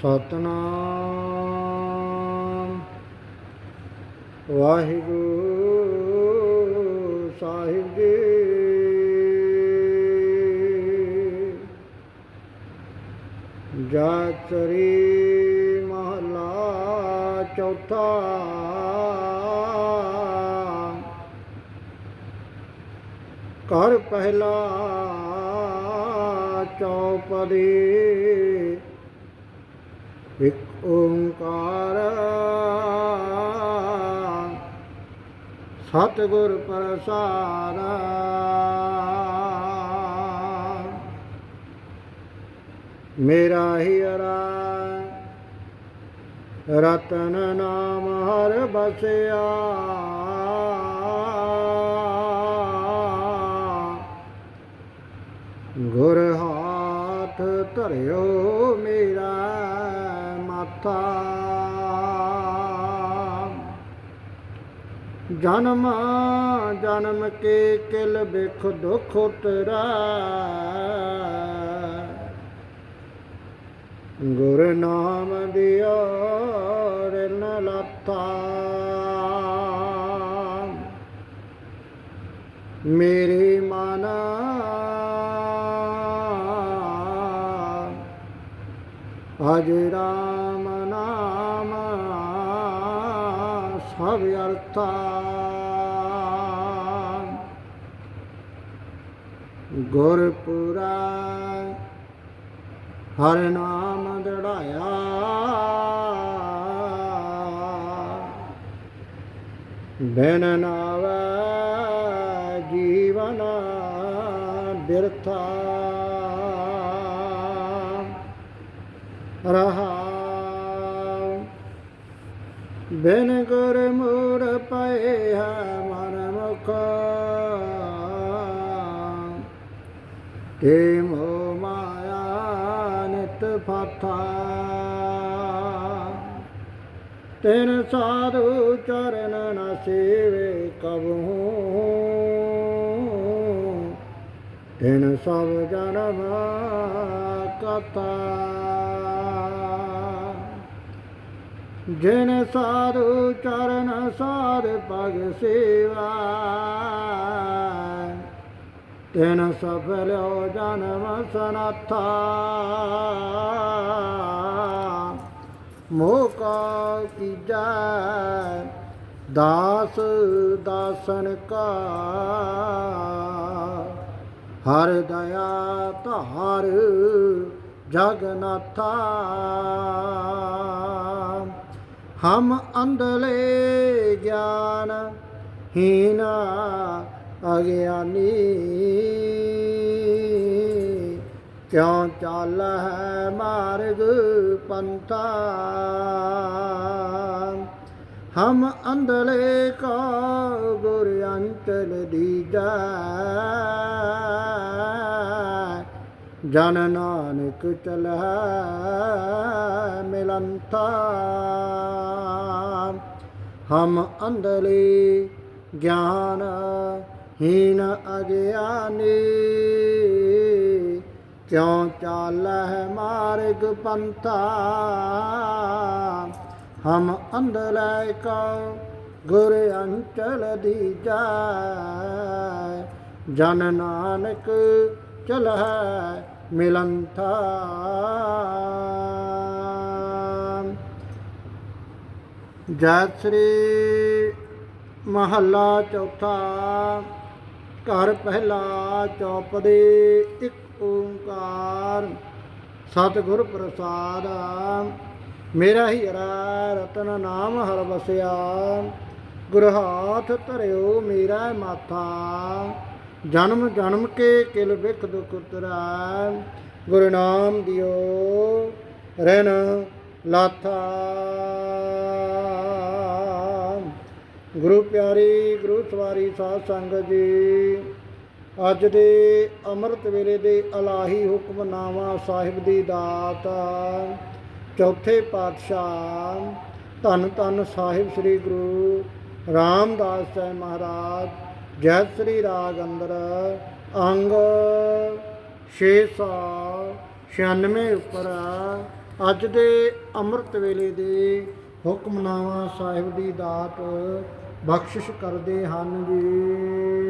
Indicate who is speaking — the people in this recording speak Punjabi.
Speaker 1: ਸਤਨਾਮ। ਵਾਹਿਗੁਰੂ ਸਾਹਿਬ ਜੀ। ਜਾਤਰੀ ਮਹਲਾ ਚੌਥਾ। ਕਰ ਪਹਿਲਾ ਚੌਪਦੀ। ਇੱਕ ਓੰਕਾਰ। ਸਤਿਗੁਰ ਪ੍ਰਸਾਦ। ਮੇਰਾ ਹੀਰਾ ਰਤਨ ਨਾਮ ਹਰ ਬਸਿਆ। ਗੁਰ ਹਾਥ ਧਰਿਓ ਮੇਰਾ। ਮਾਥਾ ਜਨਮ ਜਨਮ ਕੇ ਕਿਲ ਬਿਖ ਦੁਖ ਉਤਰਾ। ਗੁਰ ਨਾਮ ਦਿਓ ਰਿਨ ਲਤਾ। ਮੇਰੇ ਮਨ ਹਜਰਾ ਸਭ ਗੁਰਪੁਰਾ ਹਰ ਨਾਮ ਦੜਾਇਆ। ਬਿਨ ਨਾਵੈ ਜੀਵਨ ਬਿਰਥਾ। ਰਹਾ ਬਿਨ ਗੁਰ ਮੂੜ ਪਏ ਹੈ ਮਨ ਮੁਖ। ਏ ਮੋ ਮਾਇਆ ਨਿਤ ਫਾਥਾ। ਤੈਨ ਸਾਧੂ ਚਰਨ ਨ ਸੇਵੇ ਕਬਹੂ। ਤੈਨ ਸਭ ਜਨਮ ਕਥਾ। ਜਿਨ ਸਾਧੂ ਚਰਨ ਸਾਧ ਪਗ ਸੇਵਾ, ਤੈਨ ਸਫਲਿਓ ਜਨਮ ਸਨਾਥਾ। ਮੋਕਾ ਕੀਜੈ, ਦਾਸ ਦਾਸਨ ਕਾ। ਹਰ ਦਇਆ ਧਾਰ ਜਗਨਾਥਾ। ਹਮ ਅੰਧਲੇ ਗਿਆਨ ਹੀਨਾ ਅਗਿਆਨੀ। ਕਿਉ ਚੱਲ ਹੈ ਮਾਰਗ ਪੰਥਾ? ਹਮ ਅੰਧਲੇ ਕਾ ਗੁਰ ਅੰਚਲ ਦੀਜੈ। ਜਨ ਨਾਨਕ ਚਲੈ ਮਿਲੰਥਾ। ਹਮ ਅੰਧਲੇ ਗਿਆਨ ਹੀਨ ਅਗਿਆਨੀ। ਕਿਉ ਚਾਲੈ ਮਾਰਗ ਪੰਥਾ? ਹਮ ਅੰਧਲੇ ਕੋ ਗੁਰ ਅੰਚਲ ਦੀਜੈ। ਜਨ ਨਾਨਕ ਚਲੈ ਮਿਲੰਥਾ। ਜੈ ਸ੍ਰੀ ਮਹੱਲਾ ਚੌਥਾ, ਘਰ ਪਹਿਲਾ ਚੌਪਦੇ ਇੱਕ ਓੰਕਾਰ। ਸਤਿਗੁਰ ਪ੍ਰਸਾਦ, ਮੇਰਾ ਹੀਰਾ ਰਤਨ ਨਾਮ ਹਰ ਵਸਿਆ। ਗੁਰ ਹਾਥ ਧਰਿਓ ਮੇਰਾ ਮਾਥਾ। ਜਨਮ ਜਨਮ ਕੇ ਕਿਲ ਬਿਖ ਦੁਖ ਉਤਰੈ। ਗੁਰੂ ਨਾਮ ਦਿਓ, ਰਹਿਣ ਲਾਥਾ। ਗੁਰੂ ਪਿਆਰੀ, ਗੁਰੂ ਸਵਾਰੀ ਸਾਧ ਸੰਗਤ ਜੀ, ਅੱਜ ਦੇ ਅੰਮ੍ਰਿਤ ਵੇਲੇ ਦੇ ਅਲਾਹੀ ਹੁਕਮਨਾਮਾ ਸਾਹਿਬ ਦੀ ਦਾਤ, ਚੌਥੇ ਪਾਤਸ਼ਾਹ ਧੰਨ ਧੰਨ ਸਾਹਿਬ ਸ੍ਰੀ ਗੁਰੂ ਰਾਮਦਾਸ ਸਾਹਿਬ ਮਹਾਰਾਜ, ਜੈ ਸ੍ਰੀ ਰਾਗ ਅੰਦਰ, ਅੰਗ 696 ਉੱਪਰ, ਅੱਜ ਦੇ ਅੰਮ੍ਰਿਤ ਵੇਲੇ ਦੇ ਹੁਕਮਨਾਮਾ ਸਾਹਿਬ ਦੀ ਦਾਤ ਬਖਸ਼ਿਸ਼ ਕਰਦੇ ਹਨ ਜੀ।